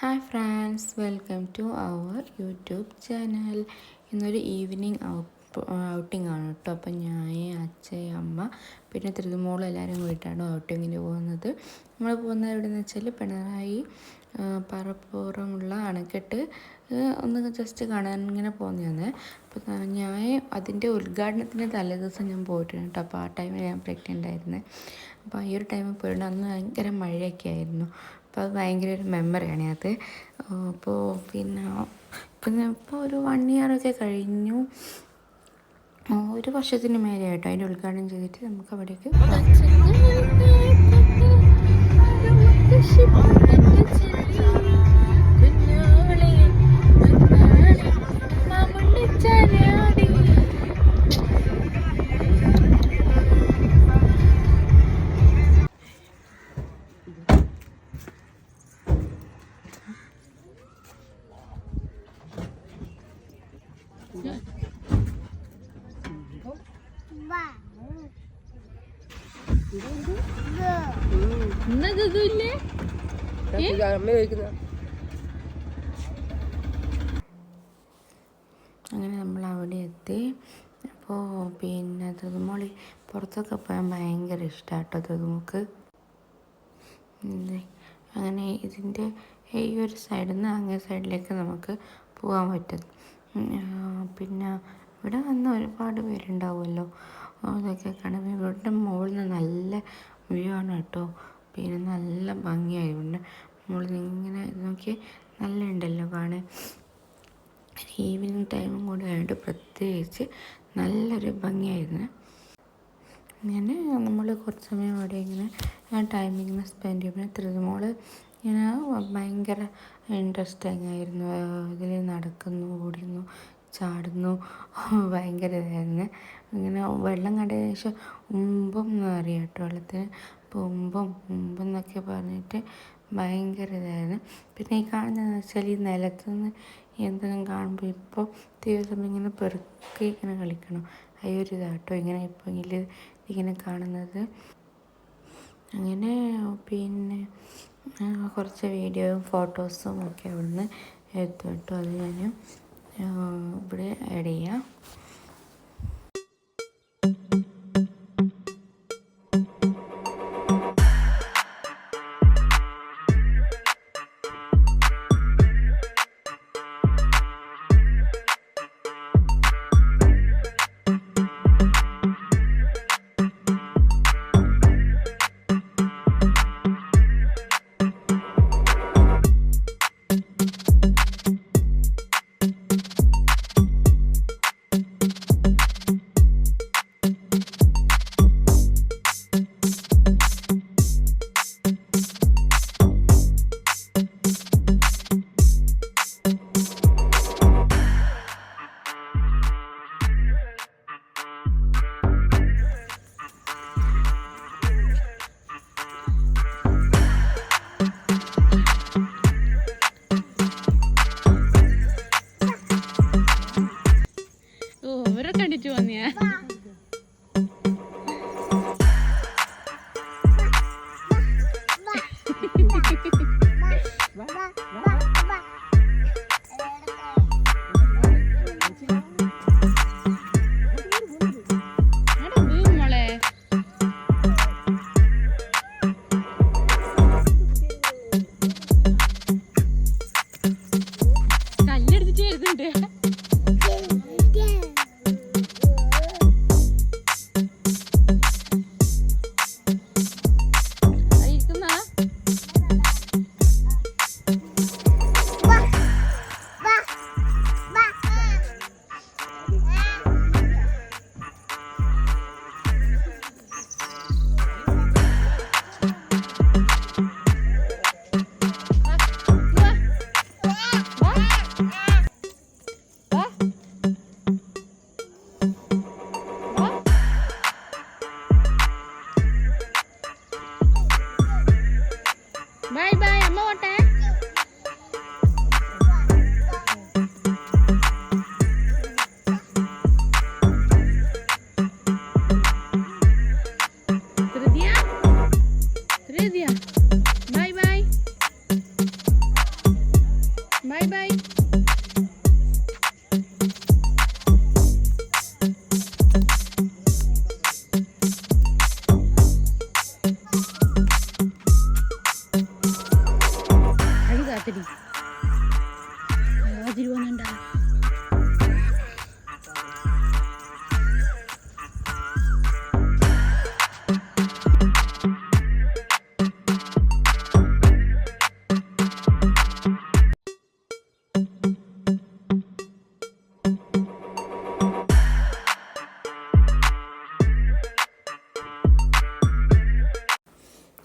Hi friends welcome to our YouTube channel ഇന്നൊരു evening outing ആണ് കേട്ടോ. അപ്പം ഞാൻ അച്ഛൻ അമ്മ പിന്നെ തിരുതുമോൾ എല്ലാവരും കൂടിയിട്ടാണ് ഔട്ടിങ്ങിന് പോകുന്നത്. നമ്മൾ പോകുന്നത് എവിടെയെന്ന് വെച്ചാൽ പിണറായി പറപ്പുറമുള്ള അണക്കെട്ട് ഒന്ന് ജസ്റ്റ് കാണാൻ ഇങ്ങനെ പോകുന്നതാണ്. അപ്പോൾ ഞാൻ അതിന്റെ ഉദ്ഘാടനത്തിന്റെ തലേദിവസം ഞാൻ പോയിട്ടുണ്ട് കേട്ടോ. അപ്പോൾ ആ ടൈമിൽ ഞാൻ പ്രഗ്നന്റ് ആയിരുന്നു. അപ്പോൾ ഈ ഒരു ടൈമിൽ പോയിട്ടുണ്ട് അന്ന് ഭയങ്കര മഴയൊക്കെ ആയിരുന്നു. അപ്പോൾ അത് ഭയങ്കര ഒരു മെമ്മറിയാണ് അത് അപ്പോൾ പിന്നെ പിന്നെ ഇപ്പോൾ ഒരു വൺ ഇയറൊക്കെ കഴിഞ്ഞു. ഒരു വർഷത്തിന് മേലെ ആയിട്ടോ അതിന്റെ ഉദ്ഘാടനം ചെയ്തിട്ട് നമുക്ക് അവിടേക്ക് അമ്മ ചോദിക്കുന്ന അങ്ങനെ നമ്മൾ അവിടെ എത്തി. അപ്പോൾ പിന്നെ തുതുമോളി പുറത്തൊക്കെ പോകാൻ ഭയങ്കര ഇഷ്ടമാട്ടോ തുതുമുക്ക്. അങ്ങനെ ഇതിന്റെ ഈ ഒരു സൈഡിൽ നിന്ന് അങ്ങേ സൈഡിലേക്ക് നമുക്ക് പോകാൻ പറ്റും. പിന്നെ ഇവിടെ വന്ന് ഒരുപാട് പേരുണ്ടാവുമല്ലോ. അതൊക്കെ കാണാൻ ഇവിടെ മുകളിൽ നിന്ന് നല്ല വ്യൂ ആണ് കേട്ടോ. പിന്നെ നല്ല ഭംഗിയായതുകൊണ്ട് നമ്മളിങ്ങനെ നോക്കി നല്ല ഉണ്ടല്ലോ കാണാൻ. ഈവനിങ് ടൈമും കൂടെ ആയതുകൊണ്ട് പ്രത്യേകിച്ച് നല്ലൊരു ഭംഗിയായിരുന്നു. ഇങ്ങനെ നമ്മൾ കുറച്ച് സമയം അവിടെ ഇങ്ങനെ ടൈം ഇങ്ങനെ സ്പെൻഡ് ചെയ്യും. പിന്നെ മോൾ ഇങ്ങനെ ഭയങ്കര ഇൻട്രസ്റ്റിംഗ് ആയിരുന്നു. ഇതിൽ നടക്കുന്നു ഓടുന്നു ചാടുന്നു. ഭയങ്കര ഇതായിരുന്നു. ഇങ്ങനെ വെള്ളം കണ്ടതിന് ശേഷം ഉമ്പം എന്ന് പറയും കേട്ടോ വെള്ളത്തിന്. അപ്പോൾ മുമ്പും എന്നൊക്കെ പറഞ്ഞിട്ട് ഭയങ്കര ഇതായിരുന്നു പിന്നെ ഈ കാണുന്നതെന്ന് വെച്ചാൽ ഈ നിലത്തുനിന്ന് എന്തെങ്കിലും കാണുമ്പോൾ ഇപ്പോൾ ദിവസം ഇങ്ങനെ പെറുക്കി ഇങ്ങനെ കളിക്കണം. ആ ഇതാട്ടോ. ഇങ്ങനെ ഇപ്പോൾ ഇതിൽ ഇങ്ങനെ കാണുന്നത്. അങ്ങനെ പിന്നെ കുറച്ച് വീഡിയോയും ഫോട്ടോസും ഒക്കെ അവിടുന്ന് എടുത്തു കേട്ടോ. അത് ഞാൻ ഇവിടെ ആഡ് ചെയ്യാം.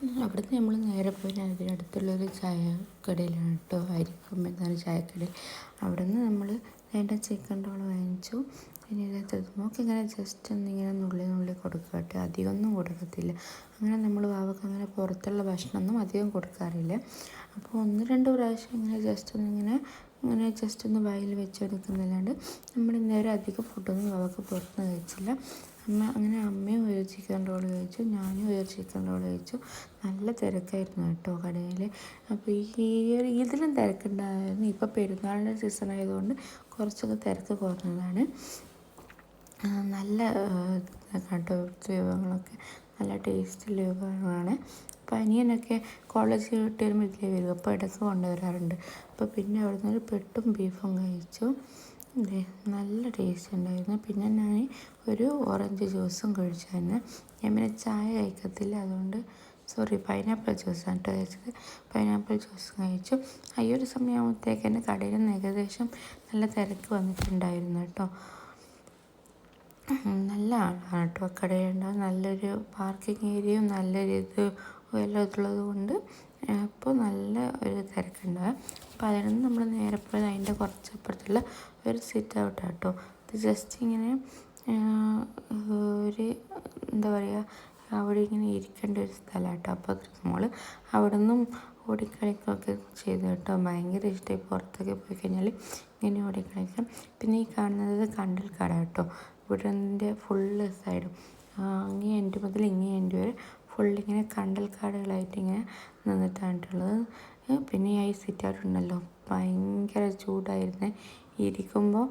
അവിടുന്ന് നമ്മൾ നേരെ പോയി അതിനടുത്തുള്ളൊരു ചായ കടയിലാണ് കേട്ടോ. അരിക്കൊമ്പ എന്നാണ് ചായക്കടയിൽ അവിടെ നിന്ന് നമ്മൾ വേണ്ട ചിക്കൻ റോൾ വാങ്ങിച്ചു. പിന്നെ ഇതിനകത്ത് നമുക്ക് ഇങ്ങനെ ജസ്റ്റ് ഒന്നിങ്ങനെ നുള്ളി നുള്ളി കൊടുക്കുക കേട്ടോ. അധികമൊന്നും കൊടുക്കത്തില്ല. അങ്ങനെ നമ്മൾ വാവക്ക് അങ്ങനെ പുറത്തുള്ള ഭക്ഷണമൊന്നും അധികം കൊടുക്കാറില്ല. അപ്പോൾ ഒന്ന് രണ്ട് പ്രാവശ്യം ഇങ്ങനെ ജസ്റ്റ് ഒന്നിങ്ങനെ ഇങ്ങനെ ജസ്റ്റ് ഒന്ന് വായിൽ വെച്ചെടുക്കുന്നല്ലാണ്ട് നമ്മൾ നേരെ അധികം ഫുഡൊന്നും വാവക്ക് പുറത്തുനിന്ന് കഴിച്ചില്ല. അമ്മ അങ്ങനെ അമ്മയും ഒരു ചിക്കൻ റോൾ കഴിച്ചു ഞാനും ഒരു ചിക്കൻ റോൾ കഴിച്ചു നല്ല തിരക്കായിരുന്നു കേട്ടോ കടയിൽ അപ്പോൾ ഈ ഒരു ഇതിലും തിരക്കുണ്ടായിരുന്നു. ഇപ്പോൾ പെരുന്നാളിന്റെ സീസൺ ആയതുകൊണ്ട് കുറച്ചൊക്കെ തിരക്ക് കുറഞ്ഞതാണ്. നല്ല കേട്ടോ വിഭവങ്ങളൊക്കെ നല്ല ടേസ്റ്റുള്ള വിഭവങ്ങളാണ്. അപ്പോൾ അനിയനൊക്കെ കോളേജ് വിട്ട് വരുമ്പോൾ വരും അപ്പോൾ ഇടയ്ക്ക് കൊണ്ടുവരാറുണ്ട്. അപ്പോൾ പിന്നെ അവിടുന്ന് ഒരു പെട്ടും ബീഫും കഴിച്ചു. ദേ, നല്ല ടേസ്റ്റ് ഉണ്ടായിരുന്നു. പിന്നെ ഞാൻ ഒരു ഓറഞ്ച് ജ്യൂസും കഴിച്ചായിരുന്നു. ഞാൻ പിന്നെ ചായ കഴിക്കത്തില്ല. അതുകൊണ്ട് സോറി പൈനാപ്പിൾ ജ്യൂസാണ് കേട്ടോ കഴിച്ചത്. പൈനാപ്പിൾ ജ്യൂസ് കഴിച്ചു. ആ ഒരു സമയമാകുമ്പോഴത്തേക്ക് എന്റെ കടയിൽ നിന്ന് ഏകദേശം നല്ല തിരക്ക് വന്നിട്ടുണ്ടായിരുന്നു കേട്ടോ നല്ല ആളാണ് കേട്ടോ കടയുണ്ടാവും നല്ലൊരു പാർക്കിംഗ് ഏരിയയും നല്ലൊരു ഇത് എല്ലാം ഇതുള്ളത് കൊണ്ട് അപ്പോൾ നല്ല ഒരു തിരക്കുണ്ടാവും അപ്പോൾ അതിൽ നിന്ന് നമ്മൾ നേരെ പോയത് അതിന്റെ കുറച്ച് അപ്പുറത്തുള്ള ഒരു സിറ്റ് ഔട്ട് കേട്ടോ ഇത് ജസ്റ്റ് ഇങ്ങനെ ഒരു എന്താ പറയുക അവിടെ ഇങ്ങനെ ഇരിക്കേണ്ട ഒരു സ്ഥലമാണ് കേട്ടോ അപ്പോൾ നമ്മൾ അവിടെ നിന്നും ഓടിക്കളിക്കുകയൊക്കെ ചെയ്തു കേട്ടോ. ഭയങ്കര ഇഷ്ടമായി പുറത്തൊക്കെ പോയി കഴിഞ്ഞാൽ ഇങ്ങനെ ഓടിക്കളിക്കാം. പിന്നെ ഈ കാണുന്നത് കണ്ടൽക്കാട് കേട്ടോ. ഇവിടെ ഫുള്ള് സൈഡും അങ്ങേ എന്റെ മുതൽ ഇങ്ങേ എന്റെ വരെ ഫുള്ളിങ്ങനെ കണ്ടൽക്കാടുകളായിട്ട് ഇങ്ങനെ നിന്നിട്ടാണുള്ളത് പിന്നെ ഈ സിറ്റ് ഉണ്ടല്ലോ ഭയങ്കര ചൂടായിരുന്നു. ഇരിക്കുമ്പോൾ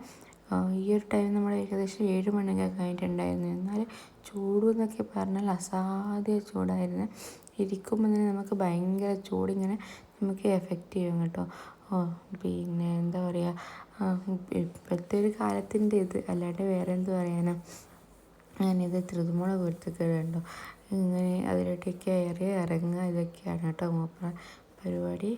ഈ ഒരു ടൈം നമ്മൾ ഏകദേശം ഏഴ് മണിയൊക്കെ കഴിഞ്ഞിട്ടുണ്ടായിരുന്നു. എന്നാൽ ചൂട് എന്നൊക്കെ പറഞ്ഞാൽ അസാധ്യ ചൂടായിരുന്നു. ഇരിക്കുമ്പോൾ തന്നെ നമുക്ക് ഭയങ്കര ചൂടിങ്ങനെ നമുക്ക് എഫക്റ്റ് ചെയ്യും കേട്ടോ. പിന്നെ എന്താ പറയുക ഇപ്പോഴത്തെ ഒരു കാലത്തിന്റെ ഇത് അല്ലാണ്ട് വേറെ എന്ത് പറയാനാ. ഞാനിത് തൃതുമുള കുരുത്തക്കേട് കണ്ടോ. ഇങ്ങനെ അതിലോട്ട് കയറി ഇറങ്ങുക. ഇതൊക്കെയാണ് കേട്ടോ മൂപ്പറ പരിപാടി.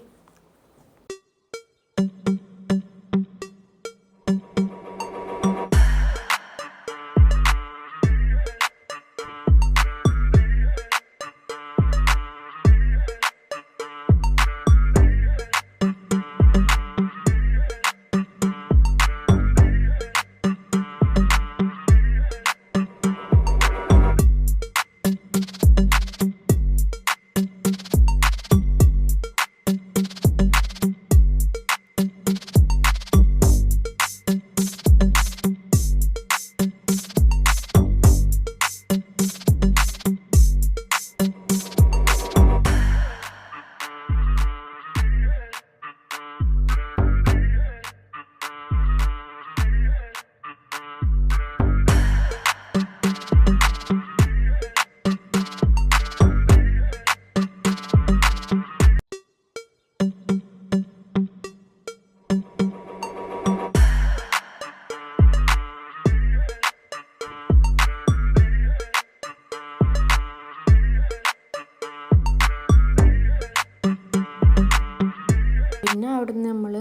പിന്നെ അവിടുന്ന് നമ്മൾ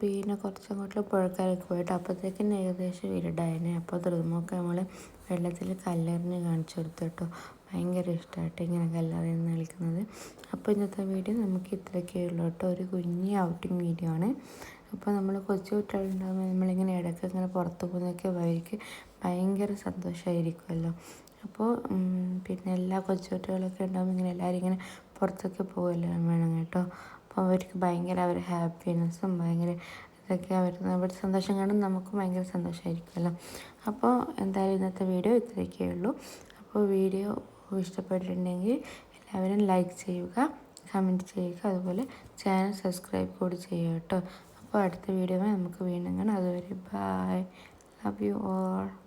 പിന്നെ കുറച്ചങ്ങോട്ട് പുഴക്കരയ്ക്ക് പോയിട്ട് അപ്പോഴത്തേക്കും ഏകദേശം ഇരുടായിന്. അപ്പോൾ ധൃതമൊക്കെ നമ്മൾ വെള്ളത്തിൽ കല്ലെറിഞ്ഞ് കാണിച്ചു കൊടുത്തു കേട്ടോ. ഭയങ്കര ഇഷ്ടമായിട്ട് ഇങ്ങനെ കല്ലെറിഞ്ഞ് നിൽക്കുന്നത്. അപ്പോൾ ഇന്നത്തെ വീഡിയോ നമുക്ക് ഇത്രയൊക്കെ ഉള്ളൂ കേട്ടോ. ഒരു കുഞ്ഞി ഔട്ടിങ് വീഡിയോ ആണ്. അപ്പോൾ നമ്മൾ കൊച്ചു കുട്ടികളുണ്ടാകുമ്പോൾ നമ്മളിങ്ങനെ ഇടയ്ക്ക് ഇങ്ങനെ പുറത്ത് പോകുന്നതൊക്കെ അവർക്ക് ഭയങ്കര സന്തോഷമായിരിക്കുമല്ലോ അപ്പോൾ പിന്നെ എല്ലാ കൊച്ചു കുട്ടികളൊക്കെ ഉണ്ടാകുമ്പോൾ ഇങ്ങനെ എല്ലാവരും ഇങ്ങനെ പുറത്തൊക്കെ പോകുമല്ലോ വേണം കേട്ടോ. അപ്പോൾ അവർക്ക് ഭയങ്കര അവർ ഹാപ്പിനെസ്സും ഭയങ്കര ഇതൊക്കെ അവർ അവരുടെ സന്തോഷം കാണും. നമുക്കും ഭയങ്കര സന്തോഷമായിരിക്കുമല്ലോ അപ്പോൾ എന്തായാലും ഇന്നത്തെ വീഡിയോ ഇത്രയൊക്കെ ഉള്ളൂ. അപ്പോൾ വീഡിയോ ഇഷ്ടപ്പെട്ടിട്ടുണ്ടെങ്കിൽ എല്ലാവരും ലൈക്ക് ചെയ്യുക കമന്റ് ചെയ്യുക. അതുപോലെ ചാനൽ സബ്സ്ക്രൈബ് കൂടി ചെയ്യുക കേട്ടോ. അപ്പോൾ അടുത്ത വീഡിയോ നമുക്ക് വീണ്ടും കാണാം. അതുവരെ ബൈ ലവ് യു ഓൾ